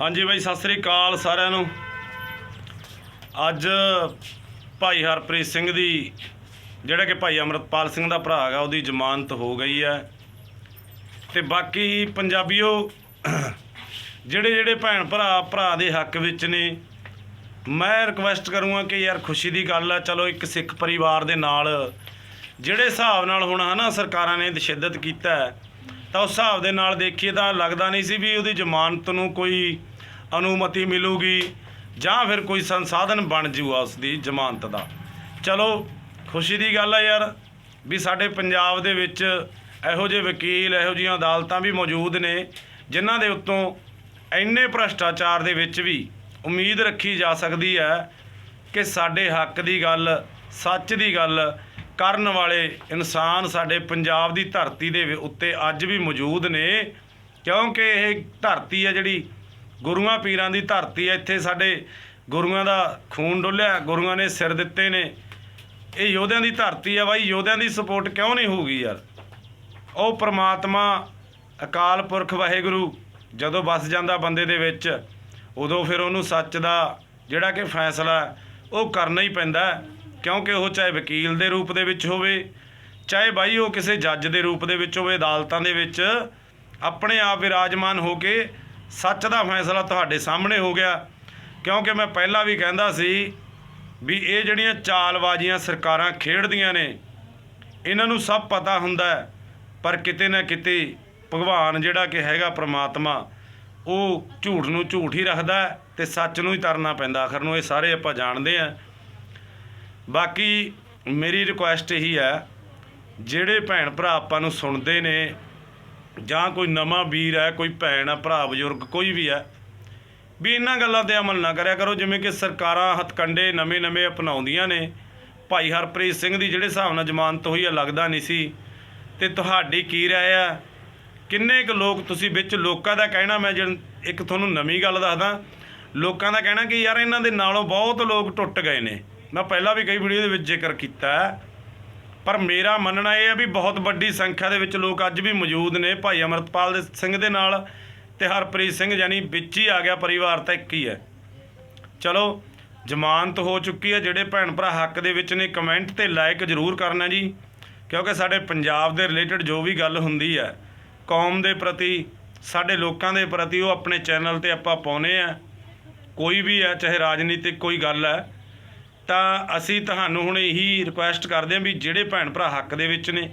ਹਾਂਜੀ ਬਾਈ, ਸਤਿ ਸ੍ਰੀ ਅਕਾਲ ਸਾਰਿਆਂ ਨੂੰ। ਅੱਜ ਭਾਈ ਹਰਪ੍ਰੀਤ ਸਿੰਘ ਦੀ, ਜਿਹੜਾ ਕਿ ਭਾਈ ਅਮਰਤਪਾਲ ਸਿੰਘ ਦਾ ਭਰਾ ਹੈਗਾ, ਉਹਦੀ ਜ਼ਮਾਨਤ ਹੋ ਗਈ ਹੈ। ਤੇ ਬਾਕੀ ਪੰਜਾਬੀਓ, ਜਿਹੜੇ ਜਿਹੜੇ ਭੈਣ ਭਰਾ ਭਰਾ ਦੇ ਹੱਕ ਵਿੱਚ ਨੇ, ਮੈਂ ਰਿਕਵੈਸਟ ਕਰੂੰਗਾ ਕਿ ਯਾਰ ਖੁਸ਼ੀ ਦੀ ਗੱਲ ਆ, ਚਲੋ ਇੱਕ ਸਿੱਖ ਪਰਿਵਾਰ ਦੇ ਨਾਲ, ਜਿਹੜੇ ਹਿਸਾਬ ਨਾਲ ਹੁਣ ਹਨਾ ਸਰਕਾਰਾਂ ਨੇ ਤਸ਼ੱਦਦ ਕੀਤਾ ਤਾਂ ਉਸ ਹਿਸਾਬ ਦੇ ਨਾਲ ਦੇਖੀਏ ਤਾਂ ਲੱਗਦਾ ਨਹੀਂ ਸੀ ਵੀ ਉਹਦੀ ਜ਼ਮਾਨਤ ਨੂੰ ਕੋਈ ਅਨੁਮਤੀ ਮਿਲੂਗੀ ਜਾਂ ਫਿਰ ਕੋਈ ਸੰਸਾਧਨ ਬਣ ਜੂਗਾ ਉਸ ਦੀ ਜ਼ਮਾਨਤ ਦਾ। ਚਲੋ, ਖੁਸ਼ੀ ਦੀ ਗੱਲ ਹੈ ਯਾਰ ਵੀ ਸਾਡੇ ਪੰਜਾਬ ਦੇ ਵਿੱਚ ਇਹੋ ਜਿਹੇ ਵਕੀਲ, ਇਹੋ ਜਿਹੀਆਂ ਅਦਾਲਤਾਂ ਵੀ ਮੌਜੂਦ ਨੇ, ਜਿਨ੍ਹਾਂ ਦੇ ਉੱਤੋਂ ਇੰਨੇ ਭ੍ਰਸ਼ਟਾਚਾਰ ਦੇ ਵਿੱਚ ਵੀ ਉਮੀਦ ਰੱਖੀ ਜਾ ਸਕਦੀ ਹੈ ਕਿ ਸਾਡੇ ਹੱਕ ਦੀ ਗੱਲ, ਸੱਚ ਦੀ ਗੱਲ ਕਰਨ ਵਾਲੇ ਇਨਸਾਨ ਸਾਡੇ ਪੰਜਾਬ ਦੀ ਧਰਤੀ ਦੇ ਉੱਤੇ ਅੱਜ ਵੀ ਮੌਜੂਦ ਨੇ, ਕਿਉਂਕਿ ਇਹ ਧਰਤੀ ਹੈ ਜਿਹੜੀ ਗੁਰੂਆਂ ਪੀਰਾਂ ਦੀ ਧਰਤੀ ਹੈ, ਇੱਥੇ ਸਾਡੇ ਗੁਰੂਆਂ ਦਾ ਖੂਨ ਡੁੱਲਿਆ, ਗੁਰੂਆਂ ਨੇ ਸਿਰ ਦਿੱਤੇ ਨੇ। ਇਹ ਯੋਧਿਆਂ ਦੀ ਧਰਤੀ ਆ ਬਾਈ, ਯੋਧਿਆਂ ਦੀ ਸਪੋਰਟ ਕਿਉਂ ਨਹੀਂ ਹੋਊਗੀ ਯਾਰ? ਉਹ ਪ੍ਰਮਾਤਮਾ, ਅਕਾਲ ਪੁਰਖ ਵਾਹਿਗੁਰੂ, ਜਦੋਂ ਵਸ ਜਾਂਦਾ ਬੰਦੇ ਦੇ ਵਿੱਚ, ਉਦੋਂ ਫਿਰ ਉਹਨੂੰ ਸੱਚ ਦਾ ਜਿਹੜਾ ਕਿ ਫੈਸਲਾ ਉਹ ਕਰਨਾ ਹੀ ਪੈਂਦਾ ਕਿਉਂਕਿ ਉਹ ਚਾਹੇ ਵਕੀਲ ਦੇ ਰੂਪ ਦੇ ਵਿੱਚ ਹੋਵੇ, ਚਾਹੇ ਬਾਈ ਉਹ ਕਿਸੇ ਜੱਜ ਦੇ ਰੂਪ ਦੇ ਵਿੱਚ ਹੋਵੇ, ਅਦਾਲਤਾਂ ਦੇ ਵਿੱਚ, ਆਪਣੇ ਆਪ ਵਿਰਾਜਮਾਨ ਹੋ ਕੇ ਸੱਚ ਦਾ ਫੈਸਲਾ ਤੁਹਾਡੇ ਸਾਹਮਣੇ ਹੋ ਗਿਆ। ਕਿਉਂਕਿ ਮੈਂ ਪਹਿਲਾਂ ਵੀ ਕਹਿੰਦਾ ਸੀ ਵੀ ਇਹ ਜਿਹੜੀਆਂ ਚਾਲਬਾਜ਼ੀਆਂ ਸਰਕਾਰਾਂ ਖੇਡਦੀਆਂ ਨੇ, ਇਹਨਾਂ ਨੂੰ ਸਭ ਪਤਾ ਹੁੰਦਾ ਪਰ ਕਿਤੇ ਨਾ ਕਿਤੇ ਭਗਵਾਨ ਜਿਹੜਾ ਕਿ ਹੈਗਾ ਪ੍ਰਮਾਤਮਾ, ਉਹ ਝੂਠ ਨੂੰ ਝੂਠ ਹੀ ਰੱਖਦਾ ਹੈ ਤੇ ਸੱਚ ਨੂੰ ਹੀ ਤਰਨਾ ਪੈਂਦਾ। ਆਖਰ ਨੂੰ ਇਹ ਸਾਰੇ ਆਪਾਂ ਜਾਣਦੇ ਆ ਬਾਕੀ ਮੇਰੀ ਰਿਕੁਐਸਟ ਇਹੀ ਹੈ, ਜਿਹੜੇ ਭੈਣ ਭਰਾ ਆਪਾਂ ਨੂੰ ਸੁਣਦੇ ਨੇ ਜਾਂ ਕੋਈ ਨਵਾਂ ਵੀਰ ਹੈ, ਕੋਈ ਭੈਣ ਹੈ, ਭਰਾ, ਬਜ਼ੁਰਗ, ਕੋਈ ਵੀ ਹੈ, ਵੀ ਇਹਨਾਂ ਗੱਲਾਂ ਤੇ ਅਮਲ ਨਾ ਕਰਿਆ ਕਰੋ। ਜਿਵੇਂ ਕਿ ਸਰਕਾਰਾਂ ਹੱਥਕੰਡੇ ਨਵੇਂ-ਨਵੇਂ ਅਪਣਾਉਂਦੀਆਂ ਨੇ। ਭਾਈ ਹਰਪ੍ਰੀਤ ਸਿੰਘ ਦੀ ਜਿਹੜੇ ਹਿਸਾਬ ਨਾਲ ਜ਼ਮਾਨਤ ਹੋਈ ਆ, ਲੱਗਦਾ ਨਹੀਂ ਸੀ। ਤੇ ਤੁਹਾਡੀ ਕੀ ਰਾਏ ਆ? ਕਿੰਨੇ ਕੁ ਲੋਕ ਤੁਸੀਂ ਵਿੱਚ ਲੋਕਾਂ ਦਾ ਕਹਿਣਾ, ਮੈਂ ਜਦ ਇੱਕ ਤੁਹਾਨੂੰ ਨਵੀਂ ਗੱਲ ਦੱਸਦਾ। ਲੋਕਾਂ ਦਾ ਕਹਿਣਾ ਕਿ ਯਾਰ ਇਹਨਾਂ ਦੇ ਨਾਲੋਂ ਬਹੁਤ ਲੋਕ ਟੁੱਟ ਗਏ ਨੇ। ਮੈਂ ਪਹਿਲਾਂ ਵੀ ਕਈ ਵੀਡੀਓ ਦੇ ਵਿੱਚ ਜ਼ਿਕਰ ਕੀਤਾ। ਹੈ। ਪਰ ਮੇਰਾ ਮੰਨਣਾ ਇਹ ਹੈ ਵੀ ਬਹੁਤ ਵੱਡੀ ਸੰਖਿਆ ਦੇ ਵਿੱਚ ਲੋਕ ਅੱਜ ਵੀ ਮੌਜੂਦ ਨੇ। ਭਾਈ ਅਮਰਤਪਾਲ ਦੇ ਸਿੰਘ ਦੇ ਨਾਲ ਤੇ ਹਰਪ੍ਰੀਤ ਸਿੰਘ ਯਾਨੀ ਵਿੱਚ ਹੀ ਆ ਗਿਆ ਪਰਿਵਾਰ ਤਾਂ ਇੱਕ ਹੀ ਹੈ। ਚਲੋ ਜ਼ਮਾਨਤ ਹੋ ਚੁੱਕੀ ਹੈ। ਜਿਹੜੇ ਭੈਣ ਭਰਾ ਹੱਕ ਦੇ ਵਿੱਚ ਨੇ, ਕਮੈਂਟ ਤੇ ਲਾਈਕ ਜ਼ਰੂਰ ਕਰਨਾ ਜੀ। ਕਿਉਂਕਿ ਸਾਡੇ ਪੰਜਾਬ ਦੇ ਰਿਲੇਟਡ ਜੋ ਵੀ ਗੱਲ ਹੁੰਦੀ ਹੈ, ਕੌਮ ਦੇ ਪ੍ਰਤੀ, ਸਾਡੇ ਲੋਕਾਂ ਦੇ ਪ੍ਰਤੀ ਉਹ ਆਪਣੇ ਚੈਨਲ ਤੇ ਆਪਾਂ ਪਾਉਨੇ ਆ ਕੋਈ ਵੀ ਹੈ, ਚਾਹੇ ਰਾਜਨੀਤਿਕ ਕੋਈ ਗੱਲ ਹੈ ਤਾਂ ਅਸੀਂ ਤੁਹਾਨੂੰ ਹੁਣ ਇਹੀ ਰਿਕੁਐਸਟ ਕਰਦੇ ਹਾਂ ਵੀ ਜਿਹੜੇ ਭੈਣ ਭਰਾ ਹੱਕ ਦੇ ਵਿੱਚ ਨੇ,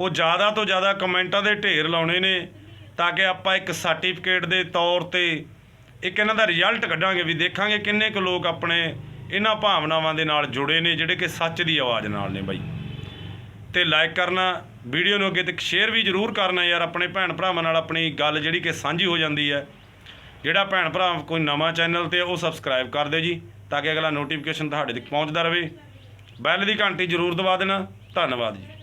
ਉਹ ਜ਼ਿਆਦਾ ਤੋਂ ਜ਼ਿਆਦਾ ਕਮੈਂਟਾਂ ਦੇ ਢੇਰ ਲਾਉਣੇ ਨੇ ਤਾਂ ਕਿ ਆਪਾਂ ਇੱਕ ਸਰਟੀਫਿਕੇਟ ਦੇ ਤੌਰ ਤੇ ਇੱਕ ਇਹਨਾਂ ਦਾ ਰਿਜ਼ਲਟ ਕੱਢਾਂਗੇ ਵੀ ਦੇਖਾਂਗੇ ਕਿੰਨੇ ਕੁ ਲੋਕ ਆਪਣੇ ਇਹਨਾਂ ਭਾਵਨਾਵਾਂ ਦੇ ਨਾਲ ਜੁੜੇ ਨੇ, ਜਿਹੜੇ ਕਿ ਸੱਚ ਦੀ ਆਵਾਜ਼ ਨਾਲ ਨੇ ਬਾਈ। ਤੇ ਲਾਈਕ ਕਰਨਾ ਵੀਡੀਓ ਨੂੰ ਅੱਗੇ ਤੱਕ ਸ਼ੇਅਰ ਵੀ ਜ਼ਰੂਰ ਕਰਨਾ ਯਾਰ, ਆਪਣੇ ਭੈਣ ਭਰਾਵਾਂ ਨਾਲ ਆਪਣੀ ਗੱਲ ਜਿਹੜੀ ਕਿ ਸਾਂਝੀ ਹੋ ਜਾਂਦੀ ਹੈ। ਜਿਹੜਾ ਭੈਣ ਭਰਾ ਕੋਈ ਨਵਾਂ ਚੈਨਲ ਤੇ ਉਹ ਸਬਸਕ੍ਰਾਈਬ ਕਰ ਦਿਓ ਜੀ, ਤਾਂ ਕਿ ਅਗਲਾ ਨੋਟੀਫਿਕੇਸ਼ਨ ਤੁਹਾਡੇ ਤੱਕ ਪਹੁੰਚਦਾ ਰਹੇ। ਬੈਲ ਦੀ ਘੰਟੀ ਜ਼ਰੂਰ ਦਬਾ ਦੇਣਾ। ਧੰਨਵਾਦ ਜੀ।